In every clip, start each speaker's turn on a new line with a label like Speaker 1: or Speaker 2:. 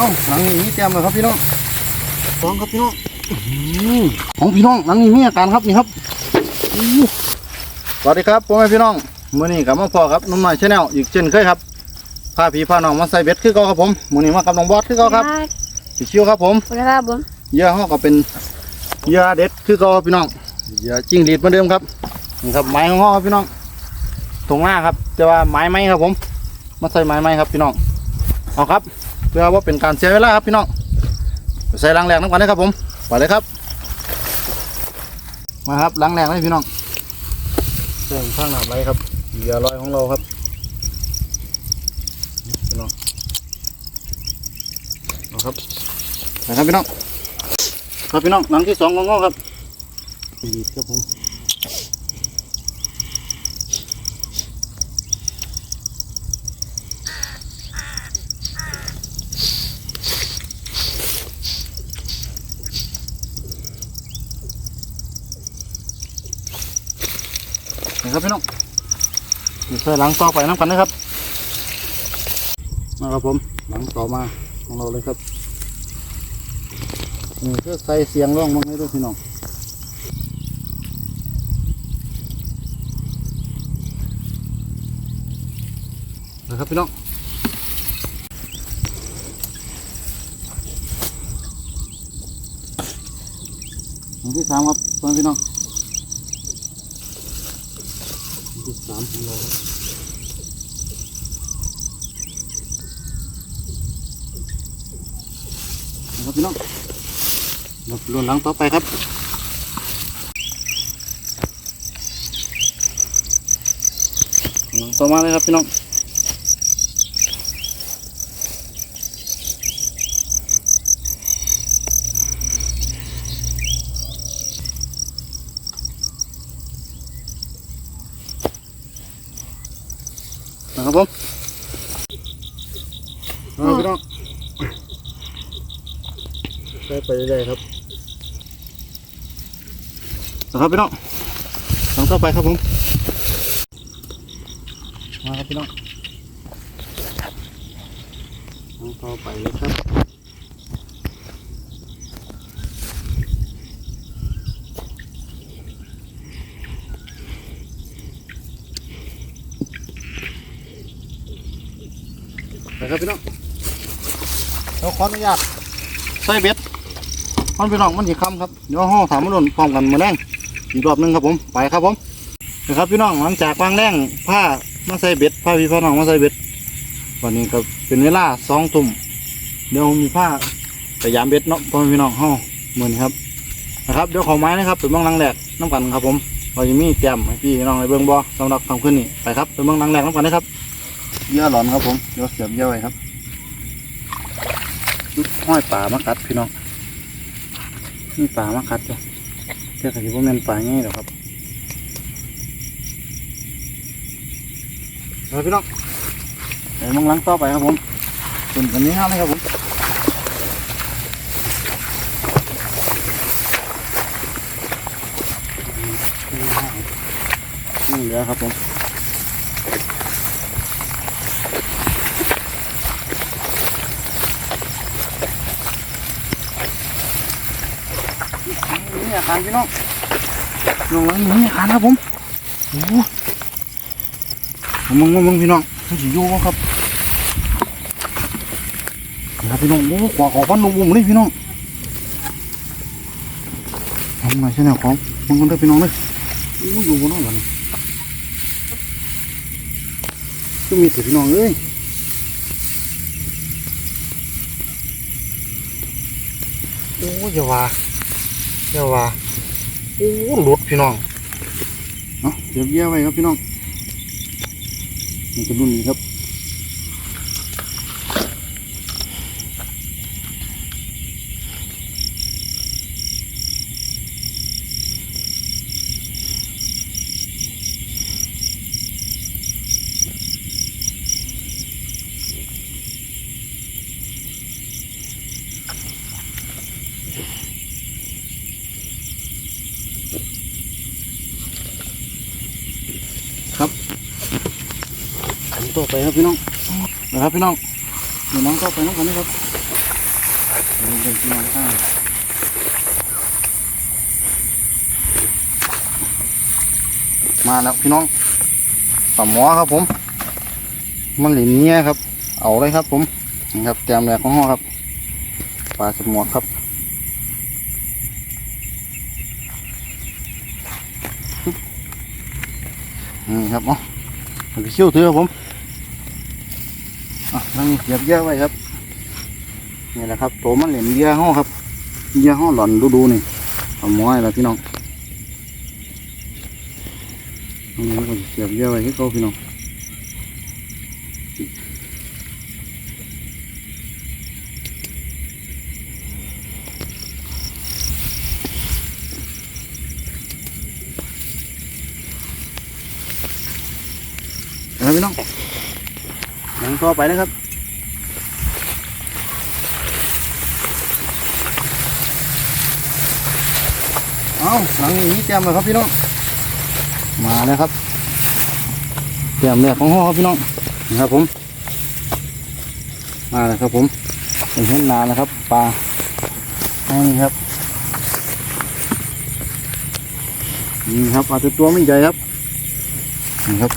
Speaker 1: เอาหลังนี้เตรียมเลยครับพี่น้องสองครับพี่น้องอื้อหือของพี่น้องหลังนี้มีอาการครับนี่ครับอู้สวัสดีครับพ่อแม่พี่น้องมื้อนี้กับมาพอครับน้องหน่อยชาแนลอีกเช่นเคยครับพาพี่พาน้องมาใส่เบ็ดคือเก่าครับผมมื้อนี้มากับน้องบอสคือเก่าครับพี่ชิวครับผม
Speaker 2: สวัสดีครับผม
Speaker 1: เหยื่อเขาก็เป็นเหยื่อเด็ดคือเก่าครับพี่น้องเหยื่อจิ้งหรีดเหมือนเดิมครับนี่ครับไม้ของเขาครับพี่น้องตรงหน้าครับแต่ว่าไม้ไม้ครับผม มาใส่ไม้ไม้ครับพี่น้องเอาครับ เพื่อว่าเป็นการเสียเวลาครับพี่น้องไปใส่ล้างแรงน้ำกันเลยครับผมไปเลยครับ มาครับล้างแรงเลยพี่น้องเส้นข้างหน้าไรครับเหยื่อลอยของเราครับพี่น้องเอาครับไปครับพี่น้องครับพี่น้องหลังที่สองของเราครับดีดครับผม นะครับพี่น้องเดี๋ยวใส่หลังต่อไปน้ำกันนะครับมาครับผมหลังต่อมาของเราเลยครับนี่ก็ใส่เสียงร้องมังให้ด้วยพี่น้องนะครับพี่น้องอันที่สามครับพี่น้องอันที่ สามของเราครับพี่น้องเราลวนหลังต่อไปครับหลังต่อมาเลยครับพี่น้องนะครับผมเอาพี่น้องใส่ไป เรื่อยๆครับนะครับพี่น้องหลังต่อไปครับผมมาครับพี่น้องหลังต่อไปเลยครับไปครับพี่น้องเราขออนุญาตใส่เบ็ด มันพี่น้องมันสีคำครับเดี๋ยวห้องถามมาโดนพร้อมกันมาแรงอีกรอบหนึงครับผมไปครับผมนะครับพี่น้องหลังจากวางแรงผ้ามาใส่เบ็ดผ้าพี่พ่อน้องมาใส่เบ็ด วันนี้ก็เป็นเวลาสองทุ่มเดี๋ยวมีผ้าพยายามเบ็ดเนาะพ่อพี่น้องห้องมือนี้ครับนะครับเดี๋ยวขอไม้นะครับเป็นเบื้องหลังแรกน้ำกันครับผมเราจะมีแจมให้พี่น้องในเบื้องบ่สำหรับทำขึ้นนี่ไปครับเป็นเบื้องหลังแรกน้ำกันนะครับเยื่อหลอนครับผมเดี๋ยวเสียบเยื่อไว้ครับห้อยป่ามากัดพี่น้อง มีป่ามากัดจ้ะเจ้าขยิบว่าแม่นปลาง่ายหรอกครับเอาพี่น้องเดี๋ยวมองหลังต่อไปครับผมส่วนอันนี้ห้ามไหมครับผมนี่เหลือครับผมนี่อาคารพี่น้องน้องหลังนี่อาคารครับผมโอ้มึงมึงมึงพี่น้องมันสิอยู่บ่ครับนะครับพี่น้องโอ้ขวาขอฟันลงบุ่มเลยพี่น้องทำไงใช่ไหมของมึงกันเด้อพี่น้องเลยโอ้ยอยู่บนน้องกันก็มีแต่พี่น้องเอ้ยโอ้ยอย่าว่า เยาว่าโอ้หลุดพี่น้องเนาะเดี๋ยวแย่ไว้ครับพี่น้องนี่เป็นรุ่นนี้ครับ ต่อไปครับพี่น้องนะครับพี่น้องเดี๋ยวน้องต่อไปน้องคนนี้ครับนี่เป็นที่นอนข้างมาแล้วพี่น้องปลาหมอครับผม มันหลีเนี้ยครับ เอาเลยครับผมนี่ครับแกมแรกของห้องครับปลาสมอครับนี่ครับอ๋อมันก็เชี่ยวถือครับผม นั่งเสียบเยอะไว้ครับนี่แหละครับตัวมันเหลี่ยมเยอะห้อครับเยอะห้อหล่อนดูดูๆนี่เอาหม้อยแล้วพี่น้องตรงนี้ก็เสียบเยอะไว้ให้เขาพี่น้องนะครับพี่น้องยัง ต่อไปนะครับเอาหลังนี้เตรียมเลยครับพี่น้องมาแล้วครับเตรียมเนี่ยของห้องครับพี่น้องนะครับผม มาแล้วครับผมเห็นเห็นนานแล้วครับปลานี่ครับนี่ครับอาจจะตัวไม่ใหญ่ครับนี่ครับ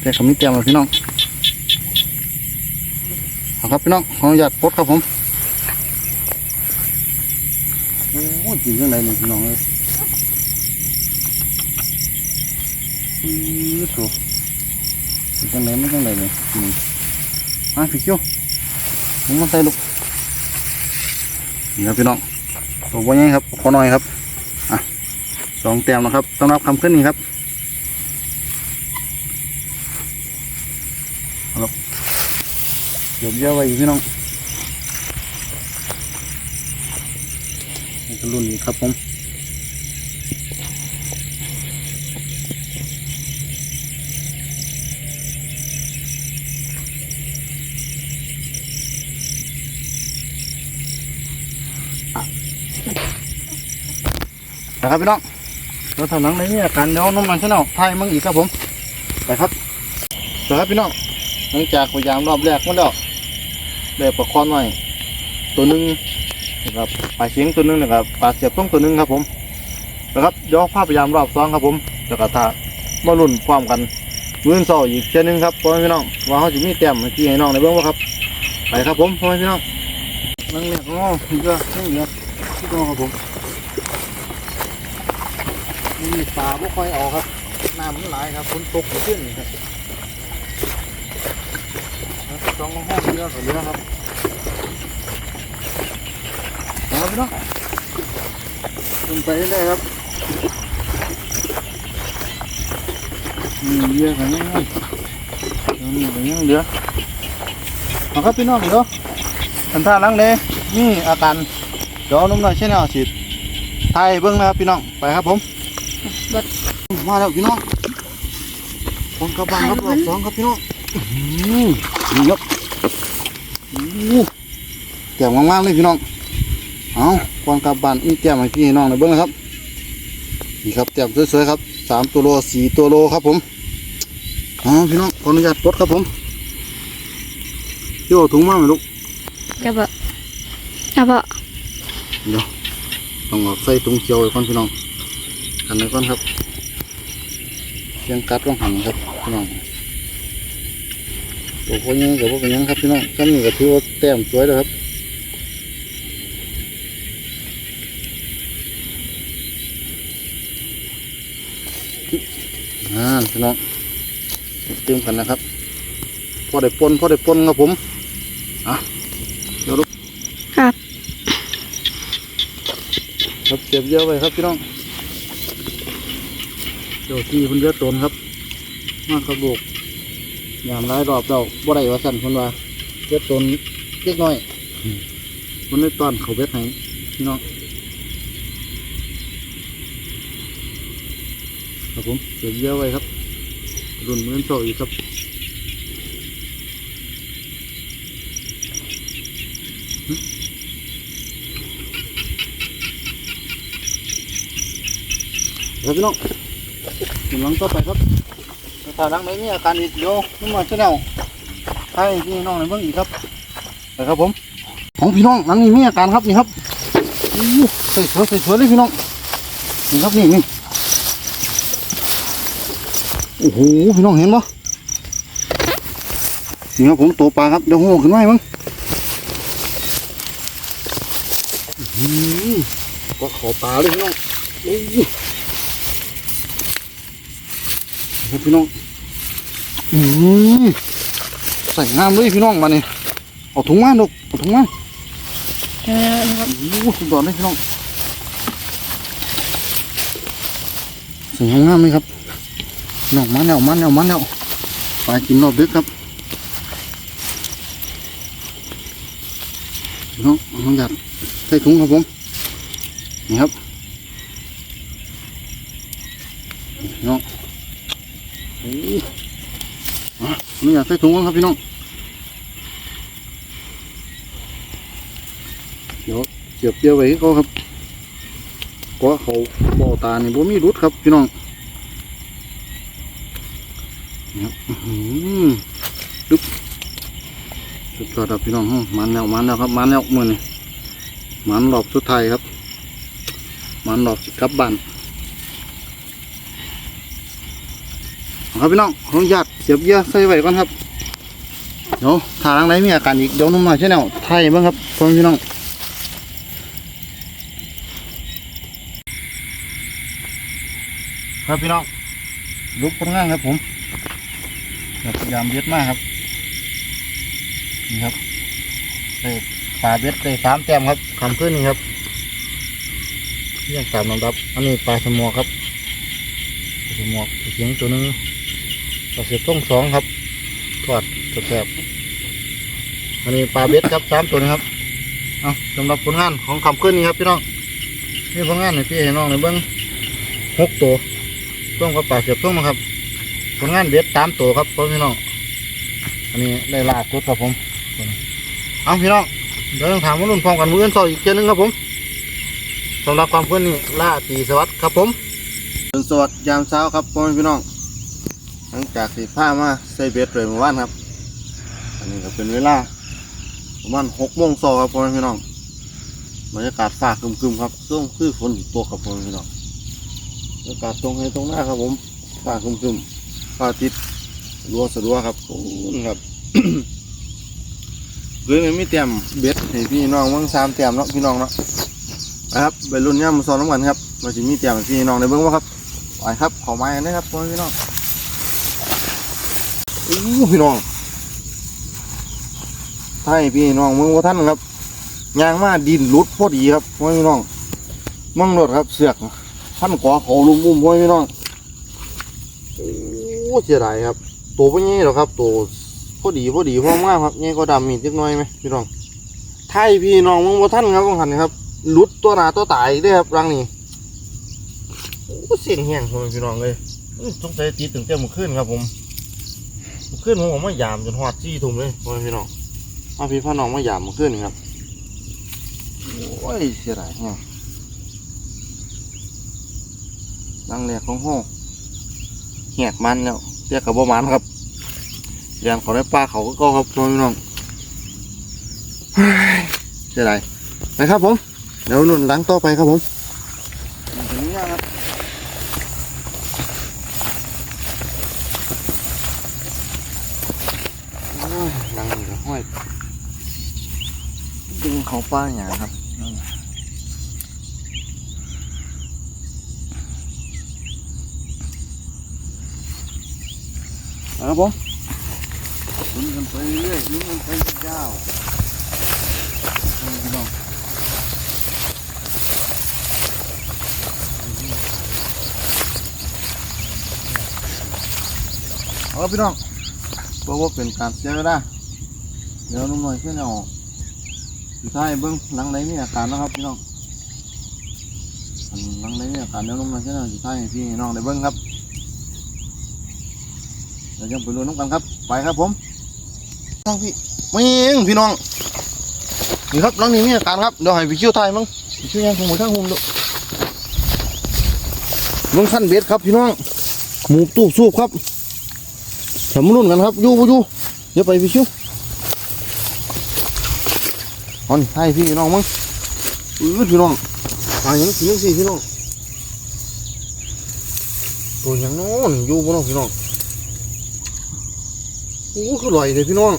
Speaker 1: แต่คำนี้เตรียมเลยพี่น้อง ครับพี่น้องขออนุญาตปลดครับผมโอ้ยกินจังไรนี่พี่น้องเอ้ยอือโถูกกินจังไรไม่จังไรนี่อืมมาพี่เขียวมึงมาใส่ลูกนี่ครับพี่น้องตัวบ่ใหญ่ครับขอหน่อยครับอะสองแต้มนะครับสำหรับคำขึ้นนี้ครับเอาลูก เดี๋ยวเยอะไว้อีกพี่น้องนี่ก็รุ่นนี้ครับผมนะครับพี่น้องเราทำหนังในนี้การเดี๋ยวน้ำมันชแนลไทยมึงอีกครับผม ไปครับไปครับพี่น้อง หลังจากพยายามรอบแรกมันแล้ว ได้ประคอนหน่อย ตัวหนึ่งนะครับปลาเชียงตัวหนึงนะครับปลาเสียบต้องตัวหนึงครับผมนะครับเดี๋ยวภาพพยายามรอบสองครับผมแล้วก็ถ้ามาลุ่นความกันมือเสาอีกเช่นนึงครับพ่อแม่พี่น้องว่าเขาจะมีแต้มให้พี่ให้น้องในเบื้องว่าครับไปครับผมพ่อแม่พี่น้องนั่งเนี่ยโอ้ยเยอะนั่งเยอะที่ตรงครับผมมีปลาไม่ค่อยเอาครับน้ำมันไหลครับฝนตกขึ้นครับ ต้องห้องเยอะกว่าเยอะครับครับพี่น้องลงไปเรื่อยครับมีเยอะกันยังไงมีกันยังเหลือเอาครับพี่น้องเดี๋ยวทันท่าลังเลยนี่อาการเดี๋ยวนุ่มหน่อยใช่ไหมเอาฉีดไทยเบิ้งนะครับพี่น้องไปครับผมมาแล้วพี่น้องฟองกระบังครับรอบสองครับพี่น้องหือนี่ครับ แจ่มมากๆเลยพี่น้อง เอาควางกลับบ้านมีแต้มให้พี่ให้น้องหน่อยเบิ้งนะครับ นี่ครับแต้มสวยๆครับสามตัวโลสี่ตัวโลครับผมอ๋อพี่น้องขออนุญาตปลดครับผมโย่ถุงมาไหมลูก
Speaker 2: จะบะจะบะ
Speaker 1: เดี๋ยวต้องเอาใส่ถุงเขียวไว้ก่อนพี่น้องหันไว้ก่อนครับเชียงกัดต้องหันครับพี่น้อง ตัวพวกนี้กับพวกเป็นหยังครับพี่น้องซ้ำนี่ก็ถือว่าแต้มสวยเลยครับอ่าพี่น้องเตรียมกันนะครับ พอได้ปนพอได้ปนครับผมอะเดี๋ยวลูก
Speaker 2: ครับ
Speaker 1: ครับเจ็บเยอะไปครับพี่น้องเดี๋ยวที่คนเยอะตนครับ มากครับลูก ยามร้ายรอบเราบ่ได้ว่าสั่นคนว่าเยอะตนเล็กน้อยคนได้ตอนเขาเบ็ดให้พี่น้องครับผมเจ็บเยอะไว้ครับ รุ่นเหมือนโซอีกครับครับพี่น้องกำลังต่อไปครับ ถ้าหลังไหนมีอาการอีกเดี๋ยวนุ่มมาชแนลให้พี่น้องในเบื้องอีกครับไปครับผม ของพี่น้องนั่นนี่มีอาการครับนี่ครับใส่เสือใส่เสือเลยพี่น้องนี่ครับนี่นี่โอ้โหพี่น้องเห็นปะนี่ครับผมตัวปลาครับเดี๋ยวหัวขึ้นมาให้มั้งก็ขอปลาเลยพี่น้องโอ้ยพี่น้อง อืมใส่งามเลยพี่น้องมาเนี่ยเอาถุงมาลูกเอาถุงมา
Speaker 2: เออนะครับ
Speaker 1: โอ้โหสุดยอดเลยพี่น้องสวยงามเลยครับน้องมันแล้วมันแล้วมันแล้วไปกินรอบดึกครับพี่น้องน้องหยัดใส่ถุงครับผมนี่ครับพี่น้องโอ้โห อะน้องหยัดใส่ถุงก่อนครับพี่น้อง เดี๋ยวเสียบเจียวไว้ให้เขาครับเพราะเขาบ่อตานี่บ่มีรุดครับพี่น้องนี่ครับอื้อหือดึ๊บสุดยอดครับพี่น้องมันแล้วมันแล้วครับมันแล้วมือนี่มันรอบสุดท้ายครับ มันรอบสิกลับบ้านครับพี่น้องขออนุญาต เสียบเยื่อใส่ไว้ก่อนครับเดี๋ยวทางไหนมีอาการอีกเดี๋ยวนุ่มหน่อยใช่แนวไทยบ้างครับพ่อแม่พี่น้องครับพี่น้องลุกคนง่างครับผมแบบพยายามเบ็ดมากครับนี่ครับได้ปลาเบ็ดได้สามแต้มครับคำขึ้นนี่ครับเรียงตามลำดับอันนี้ปลาสมอครับปลาสมอเสียงตัวหนึง ปลาเสียบต้องสองครับทอดแซ่บอันนี้ปลาเบ็ดครับสามตัวนะครับเอาสำหรับผลงานของคำขึ้นนี่ครับพี่น้องนี่ผลงานในพี่ให้น้องในเบิ้องหกตัวต้มกับปลาเสียบต้มนะครับผลงานเบ็ดตามตัวครับพี่น้องอันนี้ได้ลาสุดครับผมเอาพี่น้องเดี๋ยวต้องถามว่ารุ่นพร้อมกันมืออื่นต่ออีกเจนึงครับผมสำหรับความเพื่อนนี่ล่าตีสวัสดิ์ครับผมสวัสดิ์ยามเช้าครับพ่อพี่น้อง หลังจากสีผ้ามาใส่เบ็ดเลยเมื่อวานครับ อันนี้ก็เป็นเวลาประมาณหกโมงซอครับพ่อพี่น้องบรรยากาศฟ้าครึมๆครับช่วงคือฝนตกครับพ่อพี่น้องอากาศตรงให้ตรงหน้าครับผมฟ้าครึมๆฟ้าติดรัวสะดัวครับโอ้ครับเพื่อไม่เตรียมเบ็ดให้พี่น้องเบิ่งสามเตรียมเนาะพี่น้องเนาะนะครับไปรุ่นย่ำซ้อนน้ำกันครับมาสิมีเตรียมพี่น้องในเบิ้องว่าครับไปครับขอไม้กันนะครับพ่อพี่น้อง อ้พี่น้องให้พี่น้องเมืองว่าท่านครับยางมาดินหลุดพอดีครับพ่อพี่น้องมั่งรถครับเสือกท่านขอเขาลุมมุมพ่อพี่น้องโอ้เสียดายครับตัวไม่ใหญ่หรอครับตัวพอดีพอดีพอมากครับใหญ่ก็ดำมีจักหน้อยไหมพี่น้องไทยพี่น้องมึงบ่าท่านครับบางหันครับหลุดตัวหนาตัวตายได้ครับรังนี้โอ้เสียงแห้งพ่อพี่น้องเลยอื้อสงสัยตีถึงเต็มขึ้นครับผม ขึ้นผมออกมายามจนหอดจี้ทุ่มเลยพ่อพี่น้องมาพี่พ่อน้องมายามมื่อคืนนะครับโอ้ยเสียดายแห้งดังแรกของห้องแหกมันแล้วเรียกกับบ่มันครับยางเขาได้ปลาเขาก็ก็ครับน้อพี่น้องเสียดายไปครับผมเดี๋ยวนุ่นหลังต่อไปครับผมถึงนี้ครับโอ้ยหลังนี่ก็ห้อย ดึงเขาป้าอย่างครับครับผมลุ้นกันไปเรื่อยลุ้นกันไปยาวพี่น้องเอาละพี่น้องบอกว่าเป็นการเสียเวลาเดี๋ยวนุ่มหน่อยขึ้นเอา สุดท้ายเบิ้งหลังไหนมีอาการนะครับพี่น้องหลังไหนมีอาการเดี๋ยวนุ่มหน่อยขึ้นเอาสุดท้ายให้พี่น้องได้เบิ้งครับเดี๋ยวจะไปดูน้ำกันครับ ไปครับผมทางพี่ไม่เองพี่น้องนี่ครับน้องนี่มีอาการครับเดี๋ยวให้พี่ชิวไทยมั้งพี่ชิวยังคงหมดทั้งหุ่มดูมึงสั้นเบ็ดครับพี่น้องหมูตู้สูบครับสำรุ่นกันครับอยู่บ่อยู่เดี๋ยวไปพี่ชิว เอานี่ให้พี่น้องมึงอือพี่น้องปลาหยังสียังสีพี่น้องตัวหยังน้นอยู่บ่น้องพี่น้องโอ้คือลอยเลยพี่น้อง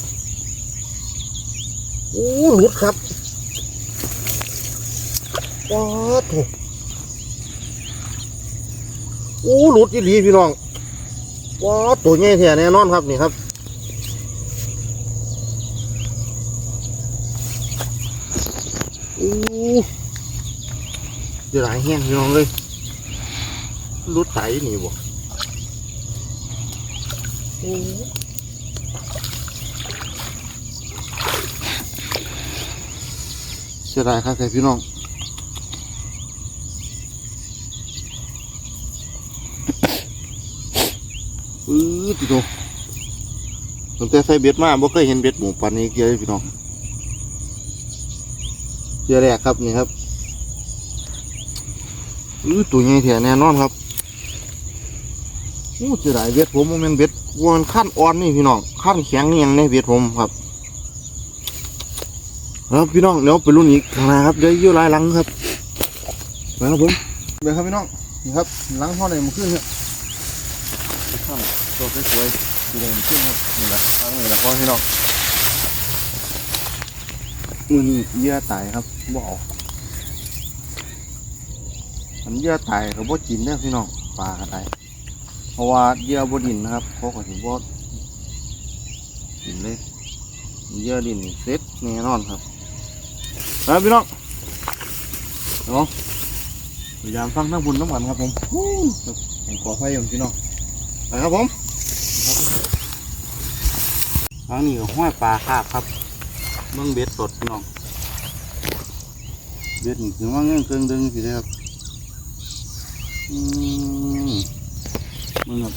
Speaker 1: โอ้หลุดครับว้าโถโอ้หลุดอีหลีพี่น้องว้าตัวใหญ่แท้แน่นอนครับนี่ครับ อู้ เดี๋ยวหลายแห้งพี่น้องเลยรุดไตนี่บ่อู้เสียดายครับแต่พี่น้องอื้อติโตตั้งแต่ใส่เบ็ดมาบ่เคยเห็นเบ็ดหมูปันนี้เกี่ยวเลยพี่น้องเจอแรกครับนี่ครับ อื้อตัวใหญ่แท้แน่นอนครับอู้เจะได้เบ็ดผมมันเป็นเบ็ดว่ามันขั้นอ่อนนี่พี่น้องขั้นแข็งนี่ยังในเบ็ดผมครับแล้วพี่น้องเดี๋ยวไปรุ่นอีกข้างหน้าครับเดี๋ยวอยื่หลายหลังครับไปครับผมไปครับพี่น้องนี่ครับหลังห้องไหนมันขึ้นครับข้างตัวสวยๆสีแดงขึ้นครับนี่แหละหลังนี่แหละพ่อพี่น้องมือนี้เหยื่อตายครับบ่เอาันเหยื่อตายเขาบ่กินเด้อพี่น้องปลาก็ไดเพราะว่าเหยื่อบ่ดินนะครับเขาก็ถึงบ่กินเลยเหยื่อดินเซ็ตแน่นอนครับแล้วพี่น้องเนาะพยายามฟังทั้งบุญทั้งหวันครับผมฮู้ครับแห่งก่อไฟอยู่พี่น้องไปครับผมทางนี้ก็ห้อยปลาคาบครับเมืองเบ็ดสดพี่น้องเบ็ดนี่ถึงว่าเงี้ยเครื่องดึงสิเด้อครับ มึงครับ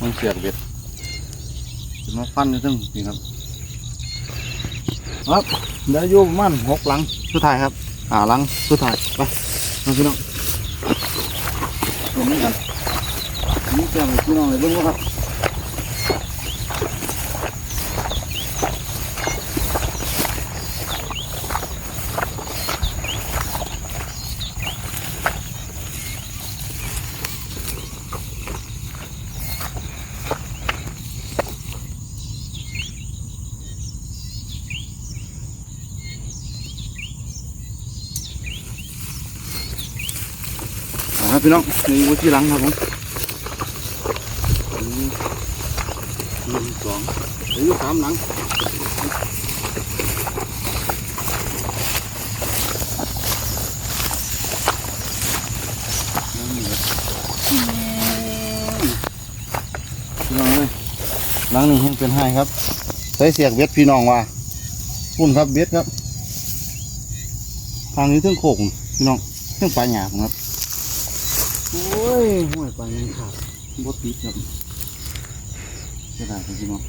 Speaker 1: มึงเสียบเบ็ดจะมาฟันอยู่ตึงนี่ครับครับเดี๋ยวอยู่ประมาณหกหลังสุดท้ายครับหาหลังสุดท้ายไปมาพี่น้องเห็นไหมครับนี่แกมาพี่น้องเลยเบิ่งว่าครับ ครับพี่น้องนี่อยู่ที่หลังครับผมหนึ่งสองหลือสามหลังพี่น้องเลยหลังนี้ยังเป็นให้ครับ ใส่เสียกเบ็ดพี่น้องว่าพุ่นครับเบ็ดครับ ทางนี้เรื่องโขกพี่น้องเรื่องปลาหยาบครับ ยห่วยปลายังขาดบดติดครับจะได้ครับพี่น้อง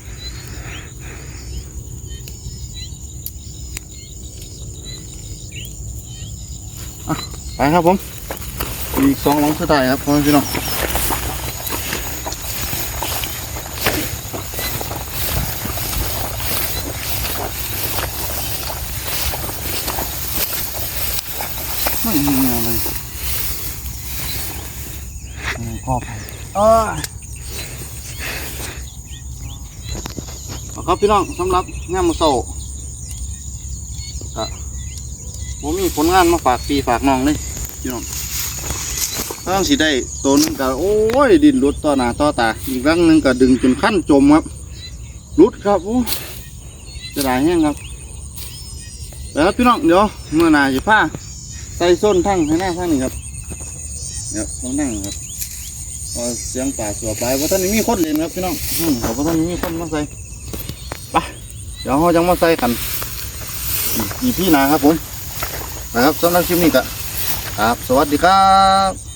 Speaker 1: ไปครับผมอีกสองลังสุดท้ายครับพ่อพี่น้องไม่มีงานเลย พ่อไปเออครับพี่น้องสำหรับงานมือโซก็ผมมีผลงานมาฝากพี่ฝากน้องเลยพี่น้องต้องสิได้ตนึงก็โอ้ยดินรุดต่อหน้าต่อตาอีกรั้งหนึ่งก็ดึงจนขั้นจมครับรุดครับโอ้จะได้แห้งครับเดี๋ยวพี่น้องเดี๋ยวเมื่อหนาจะผ้าใส่ส้นทั้งให้หน้าทั้งนี้ครับเดี๋ยวต้องนั่งครับ พอเสียงป่าสัวไปว่าท่านมีคนเล่นครับพี่น้องอืมเพราะท่านมีคนมาใส่ไปเดี๋ยวเราจะมาใส่กันอีกพี่นาครับผมนะครับสำหรับคลิปนี้ก็ครับ สวัสดีครับ